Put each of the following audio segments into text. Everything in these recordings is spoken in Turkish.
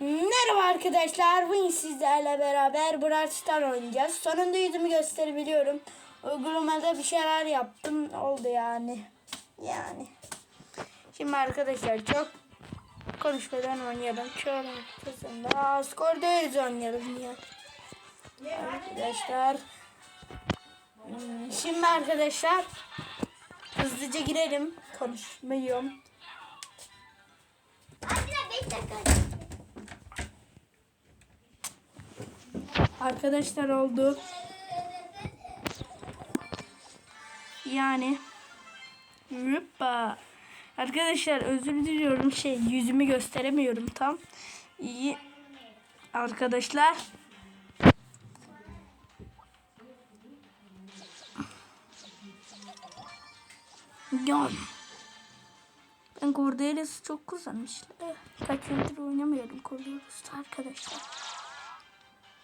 Merhaba arkadaşlar. Bugün sizlerle beraber Brawl Star oynayacağız. Sonunda yüzümü gösterebiliyorum. Uygulamada bir şeyler yaptım. Oldu yani. Yani. Şimdi arkadaşlar çok konuşmadan oynayalım. Şöyle kısımda skor değeriz oynayalım ya. Arkadaşlar. hmm, Şimdi arkadaşlar hızlıca girelim. Konuşmuyorum. Anne 5 dakika. Arkadaşlar oldu. Yani Hoppa. Arkadaşlar özür diliyorum şey yüzümü gösteremiyorum tam. İyi. Arkadaşlar. Ya. Ben Cordelius'u çok kullanmışlar. Kaç yıldır oynamıyorum Cordelius'u arkadaşlar.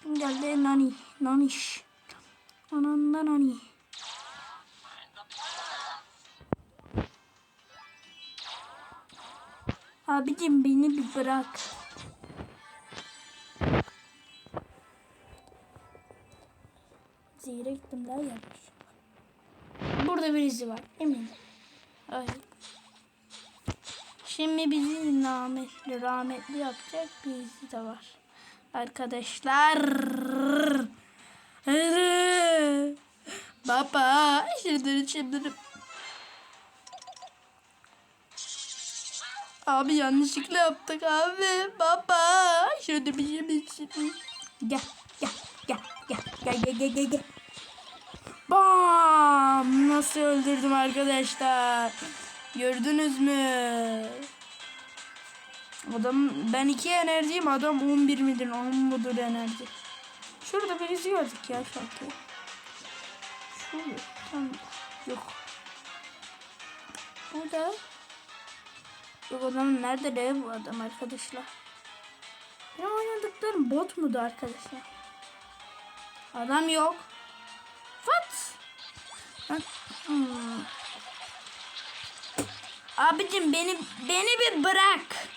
Kim geldi? Nani. Naniş. Ananda Nani. Abicim beni bir bırak. Zehire gittim daha yanlış. Burada birisi var eminim. Hayır. Şimdi bizi rahmetli rahmetli yapacak birisi de var. Arkadaşlar. Baba. Şimdi şimdi. Abi yanlışlıkla yaptık abi. Baba. Şöyle bir bir şey. Gel gel gel gel gel gel gel gel. gel. Bam! Nasıl öldürdüm arkadaşlar? Gördünüz mü? Adam ben 2 enerjiyim adam 11 midir 10 mudur enerji. Şurada birisi gördük ya sanki. Şu tam yok. Burada Yok adam nerede de bu adam arkadaşlar. Ya oynadıklarım bot mudu arkadaşlar? Adam yok. What? Ben- Hmm. Abicim beni beni bir bırak.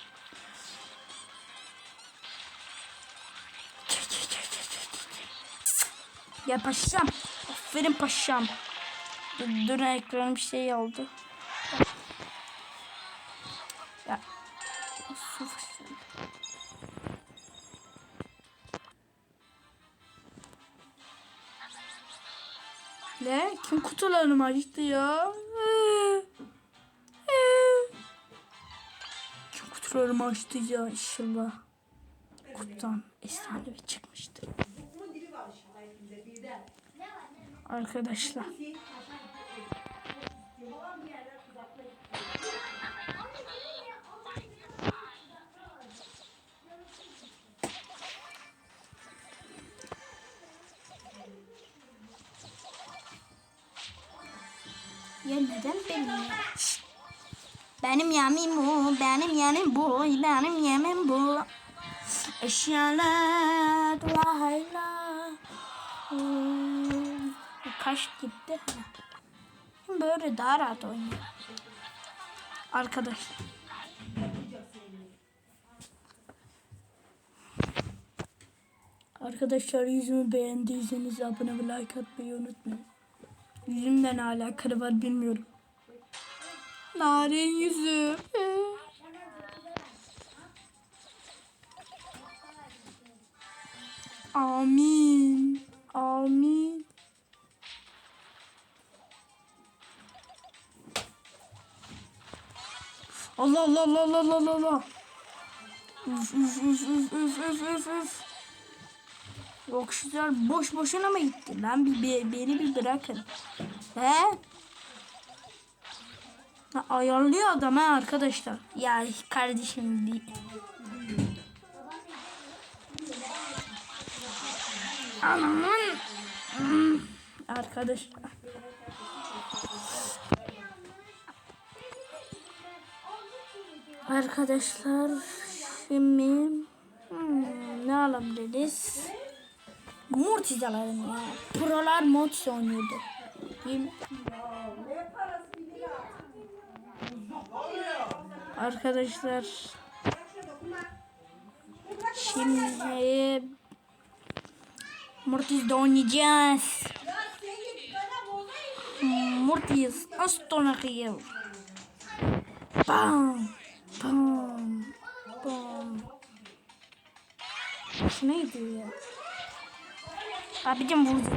Ya paşam. Aferin paşam. Dur, dur ekranım bir şey oldu. Ya. Fışkırdı. Ne? Kim kutularımı açtı ya? Kim kutularımı açtı ya inşallah. Kutudan efsanevi çıkmıştı. Arkadaşlar. Ya neden benim ya? Benim yemeğim bu, benim yemeğim bu, benim yemeğim bu. Eşyalar, vahayla. Hmm, Kaç gitti? Ha. Böyle daha rahat oynuyor. Arkadaşlar. Arkadaşlar yüzümü beğendiyseniz abone ve like atmayı unutmayın. Yüzümle ne alakalı var bilmiyorum. Narin yüzü. Amin. Allah Allah Allah Allah Allah Allah. Üf üf üf üf üf üf üf üf. Yok şunlar boş boşuna mı gitti lan? Bir, bir- beni bir bırakın. He? Ha, ayarlıyor adam ha arkadaşlar. Ya kardeşim bir... Anamın... Hmm, Arkadaşlar. Şimdi hmm, ne alabiliriz? Mortis alalım ya. Prolar Mortis oynuyordu. Mi? Arkadaşlar Şimdi Mortis'de oynayacağız. Mortis Aston. Bam. Bam. Bam. Şu neydi ya? Abicim vurdu.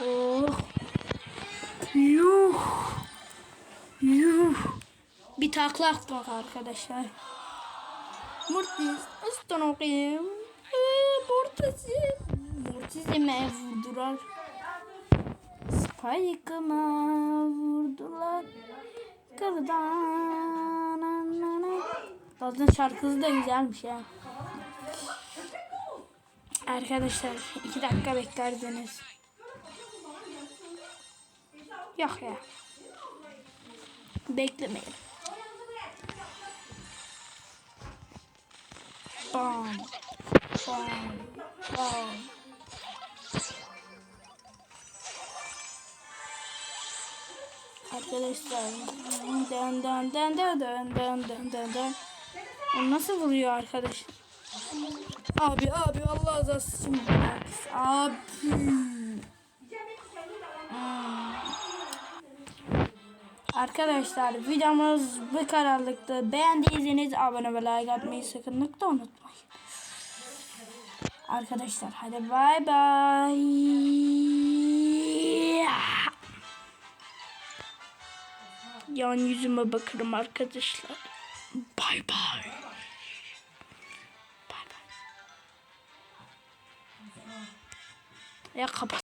Oh. Yuh. Yuh. Bir takla atmak arkadaşlar. Mortis. Aston okuyayım. Mortis'i. Mortis'ime vurdular. Spike'ıma vurdular. Kırdan. Zaten şarkısı da güzelmiş ya. Arkadaşlar iki dakika beklerdiniz. Yok ya. Beklemeyin. Bam. Bam. Bam. Arkadaşlar dön dön dön dön dön dön dön dön dön. O nasıl vuruyor arkadaş? Abi abi Allah için bırak. Abi. Hmm. Arkadaşlar videomuz bu kadarlıktı. Beğendiyseniz abone ve like atmayı sakınlıkla unutmayın. Arkadaşlar hadi bay bay. Yan yüzüme bakarım arkadaşlar. Bay bay. Bay. Ya kapat.